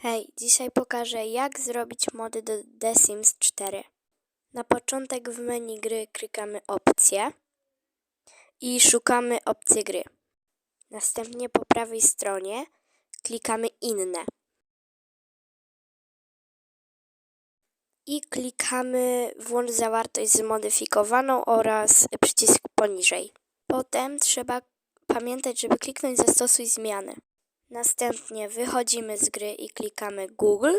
Hej, dzisiaj pokażę jak zrobić mody do The Sims 4. Na początek w menu gry klikamy opcje i szukamy opcji gry. Następnie po prawej stronie klikamy inne. I klikamy włącz zawartość zmodyfikowaną oraz przycisk poniżej. Potem trzeba pamiętać, żeby kliknąć zastosuj zmiany. Następnie wychodzimy z gry i klikamy Google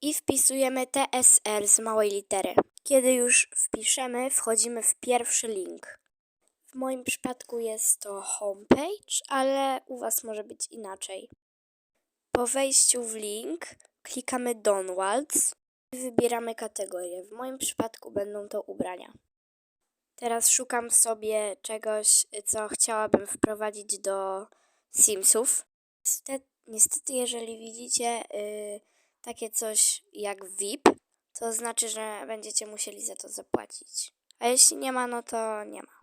i wpisujemy TSR z małej litery. Kiedy już wpiszemy, wchodzimy w pierwszy link. W moim przypadku jest to homepage, ale u Was może być inaczej. Po wejściu w link klikamy Downloads i wybieramy kategorię. W moim przypadku będą to ubrania. Teraz szukam sobie czegoś, co chciałabym wprowadzić do Simsów. Niestety, niestety jeżeli widzicie y, takie coś jak VIP, to znaczy, że będziecie musieli za to zapłacić. A jeśli nie ma, no to nie ma.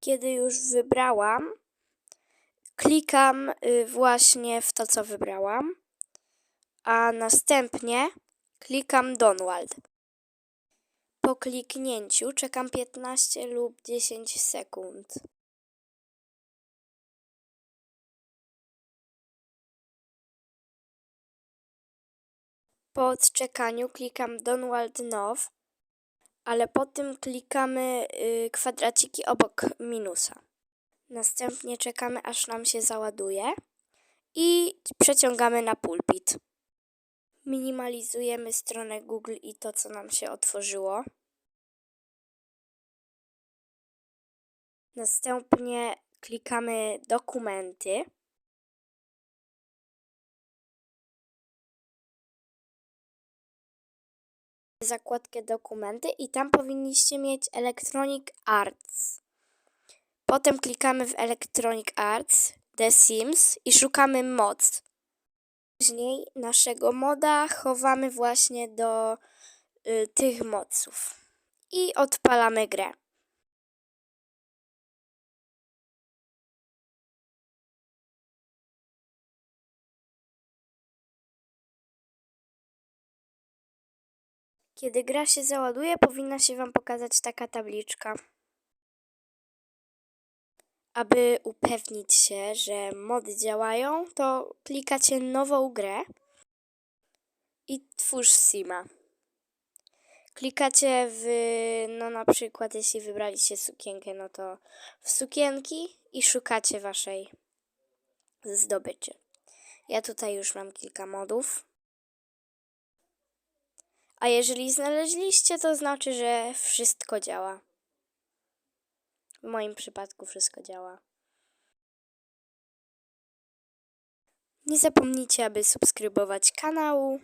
Kiedy już wybrałam, klikam y, właśnie w to, co wybrałam, a następnie klikam Download. Po kliknięciu czekam 15 lub 10 sekund. Po odczekaniu klikam Download Now, ale potem klikamy y, kwadraciki obok minusa. Następnie czekamy aż nam się załaduje i przeciągamy na pulpit. Minimalizujemy stronę Google i to, co nam się otworzyło. Następnie klikamy dokumenty. Zakładkę dokumenty i tam powinniście mieć Electronic Arts. Potem klikamy w Electronic Arts, The Sims i szukamy moc. Później naszego moda chowamy właśnie do y, tych moców i odpalamy grę. Kiedy gra się załaduje, powinna się Wam pokazać taka tabliczka. Aby upewnić się, że mody działają, to klikacie nową grę i twórz Sima. Klikacie w, no na przykład jeśli wybraliście sukienkę, no to w sukienki i szukacie waszej zdobyczy. Ja tutaj już mam kilka modów. A jeżeli znaleźliście, to znaczy, że wszystko działa. W moim przypadku wszystko działa. Nie zapomnijcie, aby subskrybować kanału